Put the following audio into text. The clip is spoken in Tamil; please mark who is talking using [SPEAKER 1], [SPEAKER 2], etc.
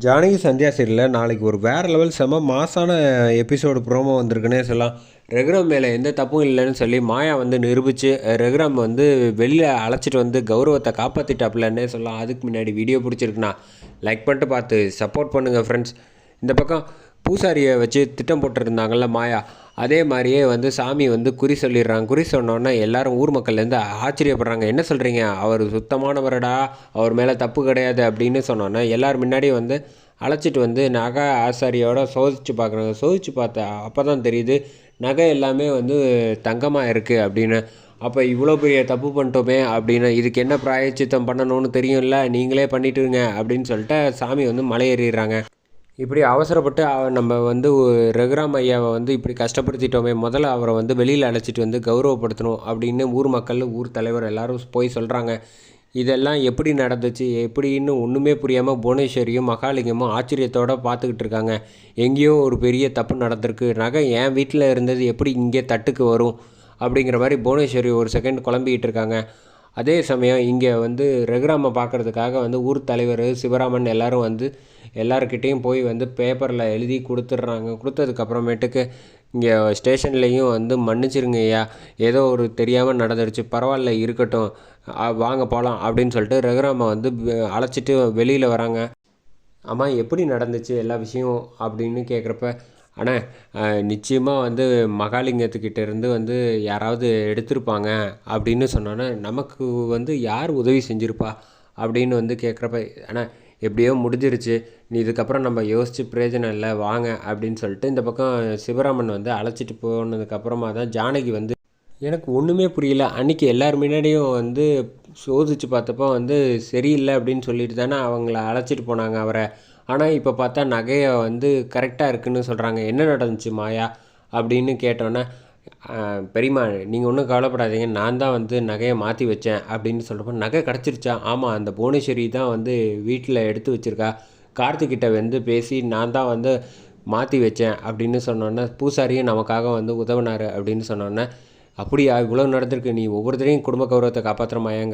[SPEAKER 1] ஜானகி சந்தியா சீரியலில் நாளைக்கு ஒரு வேறு லெவல் செம மாசான எபிசோடு ப்ரோமோ வந்திருக்குன்னே சொல்லலாம். ரெகுராம் மேலே எந்த தப்பும் இல்லைன்னு சொல்லி மாயா வந்து நிரூபித்து ரெகுராம் வந்து வெளியில் அழைச்சிட்டு வந்து கௌரவத்தை காப்பாற்றிட்டாப்லன்னே சொல்லலாம். அதுக்கு முன்னாடி வீடியோ பிடிச்சிருக்குண்ணா. லைக் பண்ணிட்டு பார்த்து சப்போர்ட் பண்ணுங்கள் ஃப்ரெண்ட்ஸ் இந்த பக்கம் பூசாரியை வச்சு திட்டம் போட்டுருந்தாங்கல்ல மாயா. அதே மாதிரியே வந்து சாமி வந்து குறி சொல்லிடுறாங்க. குறி சொன்னோன்னே எல்லாரும் ஊர் மக்கள்லேருந்து ஆச்சரியப்படுறாங்க. என்ன சொல்கிறீங்க அவர் சுத்தமானவரடா? அவர் மேலே தப்பு கிடையாது. அப்படின்னு சொன்னோன்னே எல்லார் முன்னாடியும் வந்து அழைச்சிட்டு வந்து நகை ஆசாரியோட சோதிச்சு பார்க்குறாங்க. சோதிச்சு பார்த்தா அப்போ தான் தெரியுது நகை எல்லாமே வந்து தங்கமாக இருக்குது அப்படின்னு. அப்போ இவ்வளோ பெரிய தப்பு பண்ணிட்டோமே அப்படின்னு. இதுக்கு என்ன பிராயச்சித்தம் பண்ணணும்னு தெரியும்ல? நீங்களே பண்ணிட்டுருங்க அப்படின்னு சொல்லிட்டு சாமி வந்து மலையேறிடுறாங்க இப்படி அவசரப்பட்டு அவ- நம்ம வந்து ரகுராம் ஐயாவை வந்து இப்படி கஷ்டப்படுத்திட்டோமே முதல்ல அவரை வந்து வெளியில் அழைச்சிட்டு வந்து கௌரவப்படுத்தணும் அப்படின்னு ஊர் மக்கள் ஊர் தலைவர் எல்லாரும் போய் சொல்கிறாங்க இதெல்லாம் எப்படி நடந்துச்சு எப்படின்னு ஒன்றுமே புரியாமல் புவனேஸ்வரியும் மகாலிங்கமும் ஆச்சரியத்தோடு பார்த்துக்கிட்டு இருக்காங்க. எங்கேயோ ஒரு பெரிய தப்பு நடந்திருக்கு. நகை என் வீட்டில் இருந்தது எப்படி இங்கே தட்டுக்கு வரும்? அப்படிங்கிற மாதிரி புவனேஸ்வரி ஒரு செகண்ட் குழம்பிக்கிட்டு இருக்காங்க. அதே சமயம் இங்கே வந்து ரகுராமை பார்க்குறதுக்காக வந்து ஊர் தலைவர் சிவராமன் எல்லோரும் வந்து எல்லாருக்கிட்டேயும் போய் வந்து பேப்பரில் எழுதி கொடுத்துட்றாங்க. கொடுத்ததுக்கப்புறமேட்டுக்கு இங்கே ஸ்டேஷன்லேயும் வந்து மன்னிச்சிருங்க ஐயா. ஏதோ ஒரு தெரியாமல் நடந்துருச்சு. பரவாயில்ல இருக்கட்டும். வாங்க போகலாம் அப்படின்னு சொல்லிட்டு ரகுராமை வந்து அழைச்சிட்டு வெளியில் வராங்க. அம்மா எப்படி நடந்துச்சு எல்லா விஷயம் அப்படின்னு கேட்குறப்ப ஆனால் நிச்சயமாக வந்து மகாலிங்கத்துக்கிட்ட இருந்து வந்து யாராவது எடுத்திருப்பாங்க அப்படின்னு சொன்னோன்னே நமக்கு வந்து யார் உதவி செஞ்சுருப்பா அப்படின்னு வந்து கேட்குறப்ப ஆனால் எப்படியோ முடிஞ்சிருச்சு. நீ இதுக்கப்புறம் நம்ம யோசித்து பிரயோஜனம் இல்லை வாங்க அப்படின்னு சொல்லிட்டு இந்த பக்கம் சிவராமன் வந்து அழைச்சிட்டு போனதுக்கப்புறமா தான் ஜானகி வந்து எனக்கு ஒன்றுமே புரியல. அன்றைக்கி எல்லார் முன்னாடியும் வந்து சோதிச்சு பார்த்தப்போ வந்து சரியில்லை அப்படின்னு சொல்லிட்டு தானே அவங்கள அழைச்சிட்டு போனாங்க அவரை. ஆனால் இப்போ பார்த்தா நகையை வந்து கரெக்டாக இருக்குன்னு சொல்கிறாங்க என்ன நடந்துச்சு மாயா? அப்படின்னு கேட்டோன்னே பெரியம்மா நீங்கள் ஒன்றும் கவலைப்படாதீங்க. நான் தான் வந்து நகையை மாற்றி வச்சேன் அப்படின்னு சொல்கிறப்ப நகை கிடச்சிருச்சா? ஆமாம் அந்த புவனேஸ்வரி தான் வந்து வீட்டில் எடுத்து வச்சிருக்கா. கார்த்திக்கிட்ட வந்து பேசி நான் தான் வந்து மாற்றி வச்சேன் அப்படின்னு சொன்னோன்னே பூசாரியும் நமக்காக வந்து உதவினார் அப்படின்னு சொன்னோன்னே அப்படியா இவ்வளோ நடந்திருக்கு. நீ ஒவ்வொருத்தரையும் குடும்ப கௌரவத்தை காப்பாற்றுற மாயாங்கிற